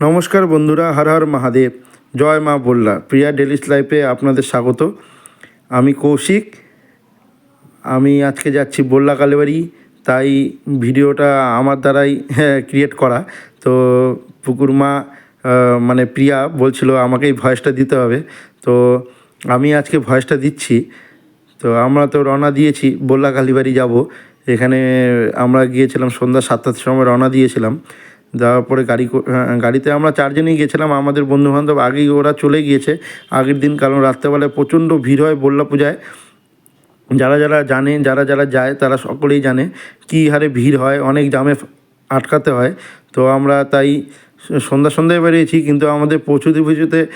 নমস্কার বন্ধুরা, হর হর মহাদেব। জয় মা বললা প্রিয়া ডেলিস লাইফে আপনাদের স্বাগত। আমি কৌশিক। আমি আজকে যাচ্ছি বললা কালীবাড়ি। তাই ভিডিওটা আমার দ্বারাই ক্রিয়েট করা। তো পুকুর মা মানে প্রিয়া বলছিল আমাকেই ভয়েসটা দিতে হবে। তো আমি আজকে ভয়েসটা দিচ্ছি। তো আমরা তো রওনা দিয়েছি বললা কালীবাড়ি যাব। এখানে আমরা গিয়েছিলাম সন্ধ্যা সাতটার সময় রওনা দিয়েছিলাম। যাওয়ার পরে গাড়ি হ্যাঁ, গাড়িতে আমরা চারজনেই গেছিলাম আমাদের বন্ধুবান্ধব আগেই ওরা চলে গিয়েছে। আগের দিন কারণ রাত্রেবেলায় প্রচণ্ড ভিড় হয় বললা পূজায়। যারা যারা জানে যারা যারা যায় তারা সকলেই জানে কী হারে ভিড় হয় অনেক জামে আটকাতে হয়। তো আমরা তাই সন্ধ্যা সন্ধ্যায় বেরিয়েছি কিন্তু আমাদের পৌঁছতে পৌঁছতে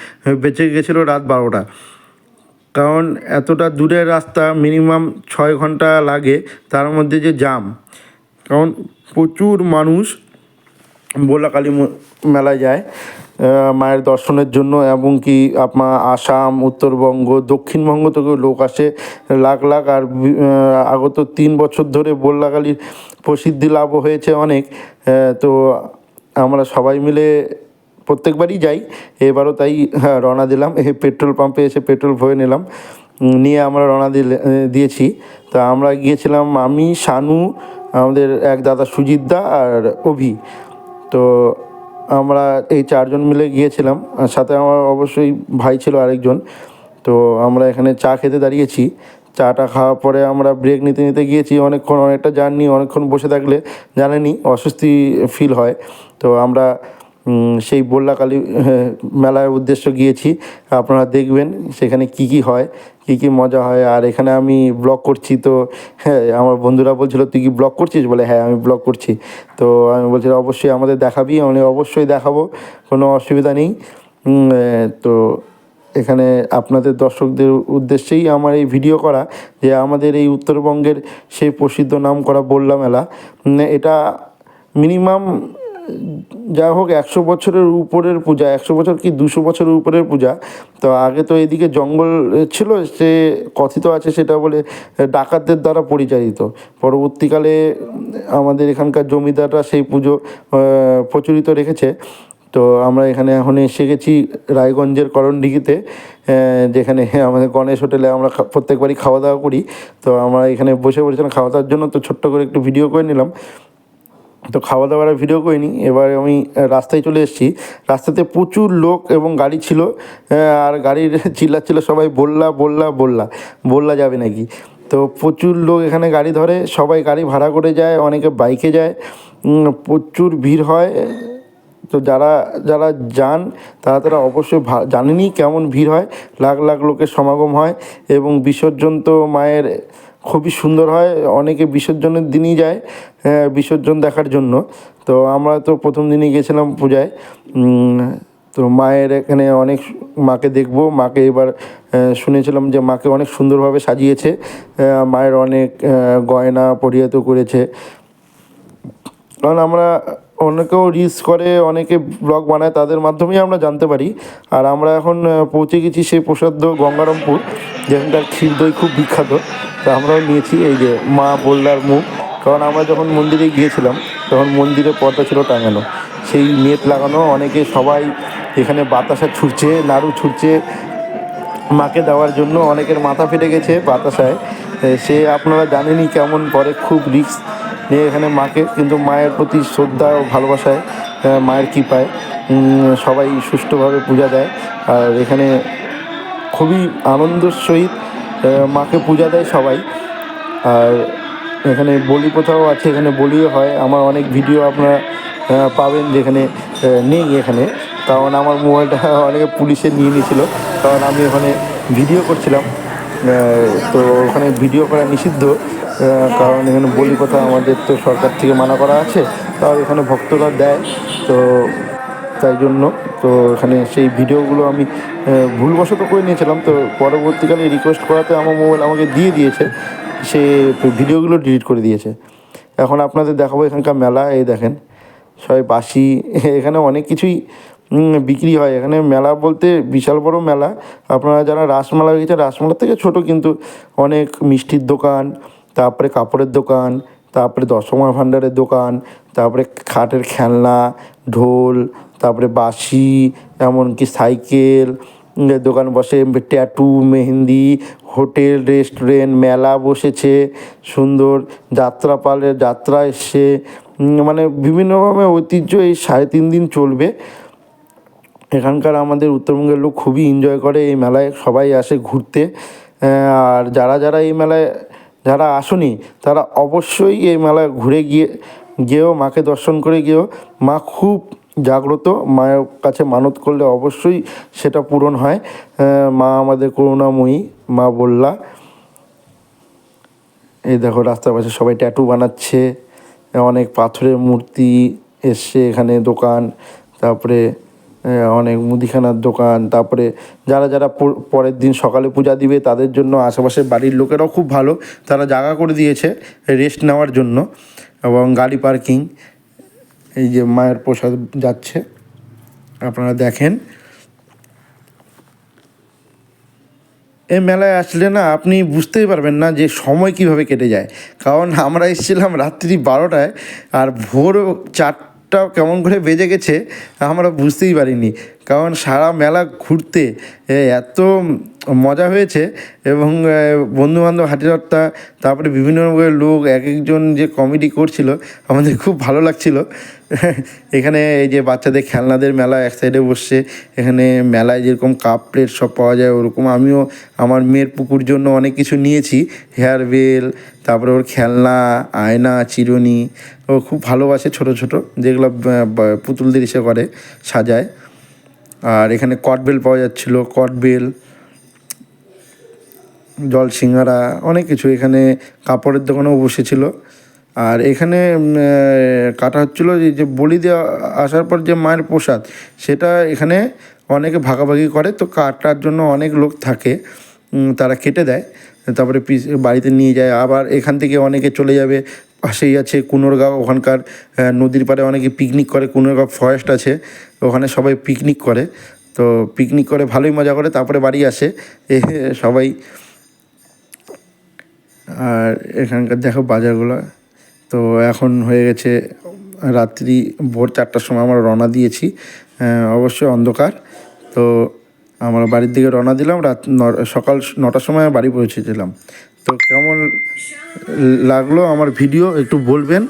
বেঁচে গেছিল রাত বারোটা। কারণ এতটা দূরের রাস্তা মিনিমাম ছয় ঘণ্টা লাগে তার মধ্যে যে জাম। কারণ প্রচুর মানুষ বোলাকালী ম- মেলায় যায় মায়ের দর্শনের জন্য এবং কি আপনার আসাম, উত্তরবঙ্গ, দক্ষিণবঙ্গ থেকেও লোক আসে। লাখ লাখ আর আগত তিন বছর ধরে বল্লাকালীর প্রসিদ্ধি লাভ হয়েছে অনেক। তো আমরা সবাই মিলে প্রত্যেকবারই যাই। এবারও তাই হ্যাঁ রওনা দিলাম। এই পেট্রোল পাম্পে এসে পেট্রোল ভরে নিলাম। নিয়ে আমরা রওনা দিলে দিয়েছি। তা আমরা গিয়েছিলাম আমি, শানু, আমাদের এক দাদা সুজিত দা আর অভি। তো আমরা এই চারজন মিলে গিয়েছিলাম, আর সাথে আমার অবশ্যই ভাই ছিল আরেকজন। তো আমরা এখানে চা খেতে দাঁড়িয়েছি। চাটা খাওয়ার পরে আমরা ব্রেক নিতে নিতে গিয়েছি। অনেকক্ষণ অনেকটা জার্নি অনেকক্ষণ বসে থাকলে জানেনি অস্বস্তি ফিল হয়। তো আমরা সেই বল্লাকালী হ্যাঁ, মেলার উদ্দেশ্য গিয়েছি। আপনারা দেখবেন সেখানে কি কি হয় কি কি মজা হয়। আর এখানে আমি ব্লগ করছি তো হ্যাঁ আমার বন্ধুরা বলছিল তুই কি ব্লগ করছিস? বলে হ্যাঁ আমি ব্লগ করছি। তো আমি বলছিলাম অবশ্যই আমাদের দেখাবি আমি অবশ্যই দেখাবো কোনো অসুবিধা নেই। তো এখানে আপনাদের দর্শকদের উদ্দেশ্যেই আমার এই ভিডিও করা যে আমাদের এই উত্তরবঙ্গের সেই প্রসিদ্ধ নাম করা বললা মেলা। এটা মিনিমাম যা হোক, একশো বছরের উপরের পূজা, একশো বছর কি দুশো বছরের উপরের পূজা? তো আগে তো এদিকে জঙ্গল ছিল, সে কথিত আছে সেটা বলে ডাকাতদের দ্বারা পরিচালিত। পরবর্তীকালে আমাদের এখানকার জমিদাররা সেই পুজো প্রচলিত রেখেছে। তো আমরা এখানে এখন এসে গেছি রায়গঞ্জের করণডিঘিতে যেখানে আমাদের গণেশ হোটেলে আমরা প্রত্যেকবারই খাওয়া দাওয়া করি। তো আমরা এখানে বসে পড়েছিলাম খাওয়া দাওয়ার জন্য তো ছোট্ট করে একটু ভিডিও করে নিলাম। তো খাওয়া দাওয়ার ভিডিও করিনি। এবার আমি রাস্তায় চলে এসেছি। রাস্তাতে প্রচুর লোক এবং গাড়ি ছিল। আর গাড়ির চিল্লাচ্ছিল সবাই বললা বললা বললা। বললা যাবে নাকি? তো প্রচুর লোক এখানে গাড়ি ধরে। সবাই গাড়ি ভাড়া করে যায়, অনেকে বাইকে যায়। প্রচুর ভিড় হয়। তো যারা যারা যান, তারা তারা অবশ্যই জানেনি কেমন ভিড় হয়। লাখ লাখ লোকের সমাগম হয় এবং বিসর্জন তো মায়ের খুবই সুন্দর হয়। অনেকে বিসর্জনের দিনই যায় আহ, বিসর্জন দেখার জন্য। তো আমরা তো প্রথম দিনই গেছিলাম পূজায়। তো মায়ের এখানে অনেক মাকে দেখব। মাকে এবার শুনেছিলাম যে মাকে অনেক সুন্দরভাবে সাজিয়েছে। মায়ের অনেক গয়না পরিহিত করেছে। কারণ আমরা অনেকেও রিলস করে, অনেকে ব্লগ বানায়, তাদের মাধ্যমেই আমরা জানতে পারি। আর আমরা এখন পৌঁছে গেছি সেই প্রসাদ্য গঙ্গারামপুর, যেখানকার ক্ষীর দই খুব বিখ্যাত। তা আমরাও নিয়েছি, এই যে মা বললার মুখ। কারণ আমরা যখন মন্দিরে গিয়েছিলাম, তখন মন্দিরে পর্দা ছিল টাঙানো। সেই নেট লাগানো, অনেকে সবাই এখানে বাতাসা ছুটছে, নাড়ু ছুটছে মাকে দেওয়ার জন্য। অনেকের মাথা ফেটে গেছে বাতাসায়। সে আপনারা জানেনই কেমন করে খুব রিস্ক নিয়ে এখানে মাকে কিন্তু মায়ের প্রতি শ্রদ্ধা ও ভালোবাসায় মায়ের কৃপায় সবাই সুষ্ঠুভাবে পূজা দেয়। আর এখানে খুবই আনন্দের সহিত মাকে পূজা দেয় সবাই। আর এখানে বলি প্রথাও আছে, এখানে বলিও হয়। আমার অনেক ভিডিও আপনারা পাবেন যেখানে নেই এখানে। কারণ আমার মোবাইলটা অনেকে পুলিশে নিয়ে নিয়েছিল। কারণ আমি ওখানে ভিডিও করছিলাম। তো ওখানে ভিডিও করা নিষিদ্ধ। কারণ এখানে বলি কথা আমাদের তো সরকার থেকে মানা করা আছে তাও এখানে ভক্তরা দেয়, তো তাই জন্য, তো এখানে সেই ভিডিওগুলো আমি ভুলবশত করে নিয়েছিলাম, তো পরবর্তীকালে রিকোয়েস্ট করাতে আমার মোবাইল আমাকে দিয়ে দিয়েছে, সে ভিডিওগুলো ডিলিট করে দিয়েছে। এখন আপনাদের দেখাবো এখানকার মেলা, এই দেখেন, সবাই বাসি এখানে অনেক কিছুই বিক্রি হয়, এখানে মেলা বলতে বিশাল বড় মেলা, আপনারা যারা রাসমেলা গেছে রাসমেলার থেকে ছোট কিন্তু অনেক মিষ্টির দোকান তারপরে কাপড়ের দোকান, তারপরে দশমা ভাণ্ডারের দোকান, তারপরে খাটের খেলনা, ঢোল, তারপরে বাঁশি, এমনকি সাইকেল দোকান বসে ট্যাটু, মেহেন্দি, হোটেল, রেস্টুরেন্ট, মেলা বসেছে, সুন্দর যাত্রাপালের যাত্রা এসছে মানে বিভিন্নভাবে ঐতিহ্য এই সাড়ে তিন দিন চলবে। এখানকার আমাদের উত্তরবঙ্গের লোক খুবই এনজয় করে, এই মেলায় সবাই আসে ঘুরতে আর যারা যারা এই মেলায় যারা আসেনি, তারা অবশ্যই এই মেলায় ঘুরে গিয়ে, গিয়েও মাকে দর্শন করে গিয়েও মা খুব জাগ্রত। মায়ের কাছে মানত করলে অবশ্যই সেটা পূরণ হয়। মা আমাদের করুণাময়ী, মা বললা। এই দেখো রাস্তার পাশে সবাই ট্যাটু বানাচ্ছে। অনেক পাথরের মূর্তি এসছে এখানে দোকান। তারপরে অনেক মুদিখানার দোকান, তারপরে যারা যারা পরের দিন সকালে পূজা দিবে তাদের জন্য আশেপাশের বাড়ির লোকেরাও খুব ভালো। তারা জায়গা করে দিয়েছে রেস্ট নেওয়ার জন্য এবং গাড়ি পার্কিং এই যে মায়ের প্রসাদ যাচ্ছে। আপনারা দেখেন। এই মেলায় আসলে না, আপনি বুঝতেই পারবেন না যে সময় কীভাবে কেটে যায়। কারণ আমরা এসেছিলাম রাত্রি বারোটায় আর ভোর চারটা কেমন করে বেজে গেছে আমরা বুঝতেই পারিনি। কারণ সারা মেলা ঘুরতে এত মজা হয়েছে এবং বন্ধুবান্ধব, হাটিরত্তা, তারপরে বিভিন্ন রকমের লোক এক একজন যে কমেডি করছিল, আমাদের খুব ভালো লাগছিল। এখানে এই যে বাচ্চাদের খেলনাদের মেলা এক সাইডে বসছে, এখানে মেলায় যেরকম কাপ প্লেট সব পাওয়া যায়, ওরকম আমিও আমার মেয়ের পুকুর জন্য অনেক কিছু নিয়েছি। হেয়ার বেল তারপরে ওর খেলনা, আয়না, চিরুনি, ও খুব ভালোবাসে ছোট ছোট, যেগুলো পুতুলদের ইসে করে, সাজায়। আর এখানে কটবেল পাওয়া যাচ্ছিল কটবেল জল সিঙ্গারা অনেক কিছু। এখানে কাপড়ের দোকানেও বসেছিল। আর এখানে কাটা হচ্ছিল যে বলি দেওয়া, আসার পর যে মায়ের প্রসাদ, সেটা এখানে অনেকে ভাগাভাগি করে। তো কাটার জন্য অনেক লোক থাকে তারা কেটে দেয়। তারপরে পিস, বাড়িতে নিয়ে যায়। আবার এখান থেকে অনেকে চলে যাবে। পাশেই আছে কুনোরগাঁও, ওখানকার নদীর পাড়ে অনেকে পিকনিক করে। কুনোরগাঁও ফরেস্ট আছে। ওখানে সবাই পিকনিক করে। তো পিকনিক করে ভালোই মজা করে, তারপরে বাড়ি আসে। সবাই আর এখানকার দেখো বাজারগুলো। তো এখন হয়ে গেছে রাত্রি ভোর চারটার সময় আমরা রওনা দিয়েছি। অবশ্যই অন্ধকার। তো আমরা বাড়ির দিকে রওনা দিলাম। রাত সকাল নটার সময় বাড়ি পৌঁছেছিলাম। তো কেমন লাগল আমার ভিডিও একটু বলবেন?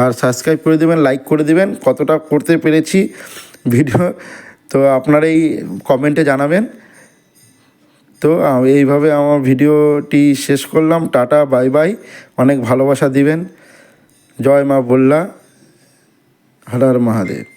আর সাবস্ক্রাইব করে দেবেন লাইক করে দেবেন। কতটা করতে পেরেছি ভিডিও তো আপনার এই কমেন্টে জানাবেন। তো এইভাবে আমার ভিডিওটি শেষ করলাম। টাটা বাই বাই অনেক ভালোবাসা দিবেন। জয় মা বললা। হরার হর মহাদেব।